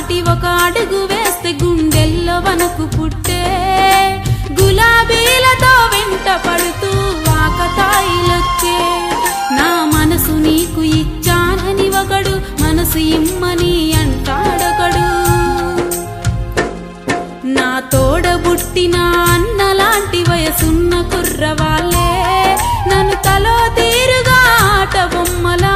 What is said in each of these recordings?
దాటి ఒక అడుగు వేస్తే గుండెల్లో వనకు పుట్టే. గులాబీలతో వెంట పడుతూ వాకతాయిలొచ్చే నా మనసు నీకు ఇచ్చానని ఒకడు మనసు ఇమ్మని అంటాడొకడు. నా తోడబుట్టిన అన్నలాంటి వయసున్న కుర్రవాళ్ళే. నన్ను తలో తీరుగా ఆట బొమ్మలా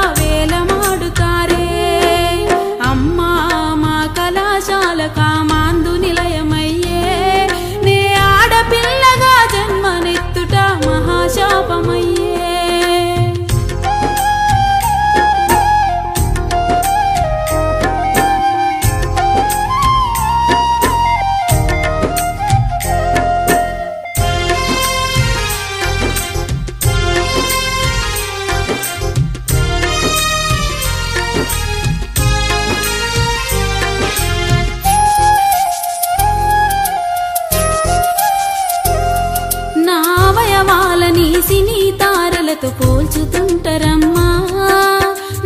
అవయవాలని సినీ తారలతో పోల్చుతుంటరమ్మా.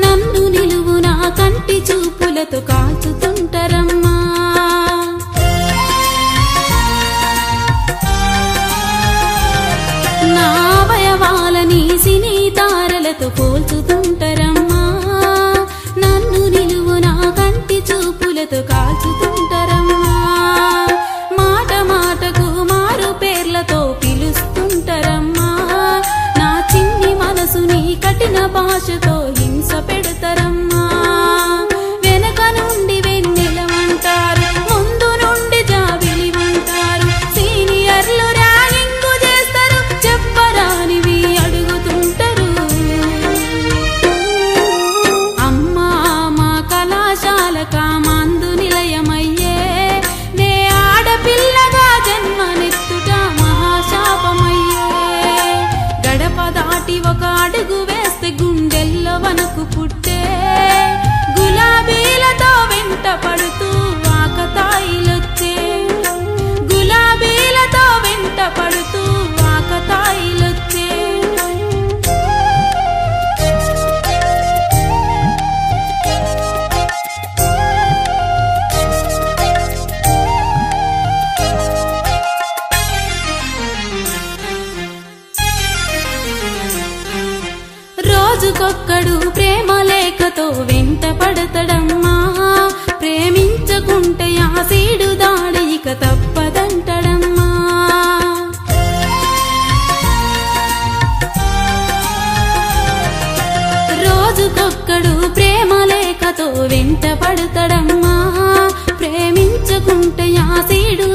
నన్ను నిలువు నా కంటి చూపులతో కాల్చుతుంటరమ్మా నావయవాలని సినీ తారలతో పోల్చుతుంటరమ్మా. నన్ను నిలువు నా కంటి చూపులతో కాల్చుతుంటరమ్మా లేఖతో వెంట పడతడమ్మా. ప్రేమించకుంటే ఆ సీడు దాడి ఇక తప్పదంటడమ్మా. రోజుకొక్కడు ప్రేమ లేఖతో వెంట పడతడమ్మా. ప్రేమించకుంటే ఆ దాడి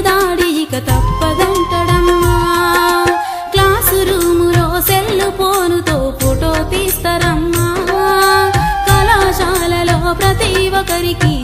की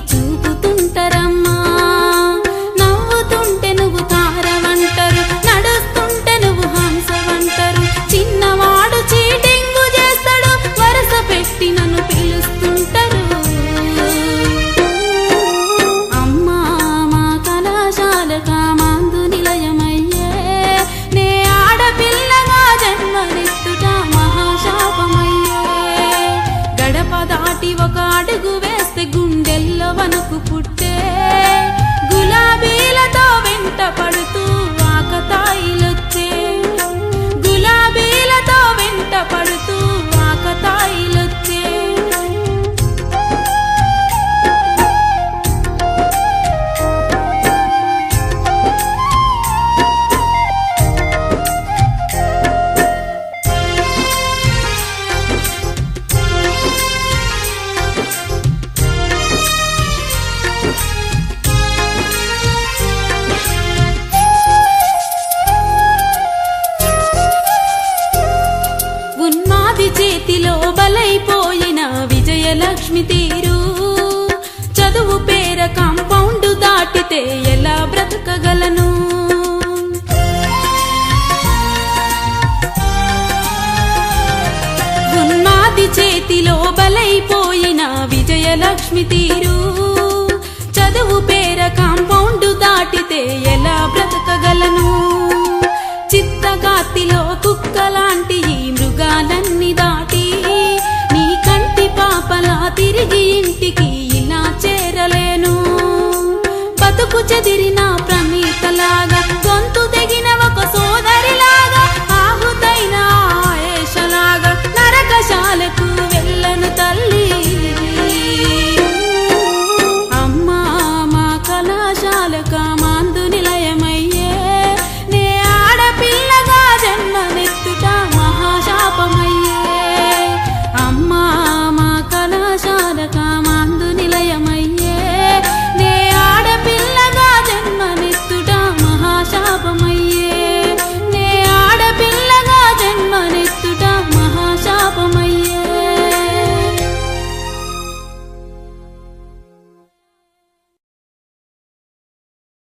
లక్ష్మి తీరు. చదువు పేర కాంపౌండ్ దాటితే ఎలా బ్రతకగలను? ఉన్మాది చేతిలో బలైపోయిన విజయలక్ష్మి తీరు. చదువు పేర కాంపౌండ్ చెదిరిన